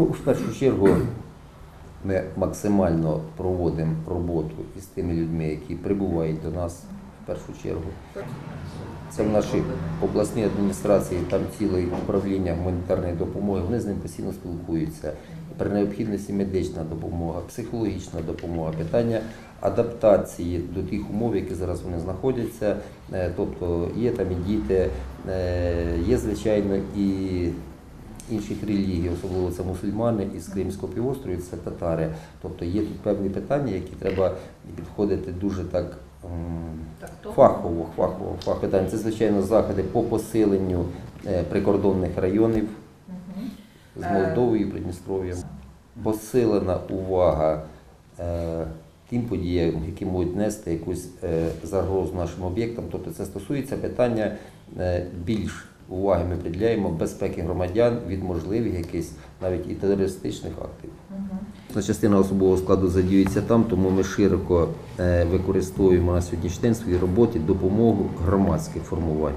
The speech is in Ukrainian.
Ну, В першу чергу ми максимально проводимо роботу із тими людьми, які прибувають до нас в першу чергу. Це в нашій обласній адміністрації, там ціле управління гуманітарної допомоги, вони з ним постійно спілкуються. При необхідності медична допомога, психологічна допомога, питання адаптації до тих умов, які зараз вони знаходяться. Е, Тобто є там і діти, е, є, звичайно, і інших релігій, особливо це мусульмани із Кримського півострову, це татари. Тобто є тут певні питання, які треба підходити дуже так. Фахово, фахово, фах питань. Це, звичайно, заходи по посиленню е, прикордонних районів з Молдовою, Придністров'ям. Посилена увага е, тим подіям, які можуть нести якусь е, загрозу нашим об'єктам. Тобто це стосується питання е, більш уваги ми приділяємо безпеки громадян від можливих якихось навіть і терористичних актів. Угу. частина особового складу задіюється там, тому ми широко е, використовуємо на сьогоднішній день в своїй роботі допомогу громадських формувань.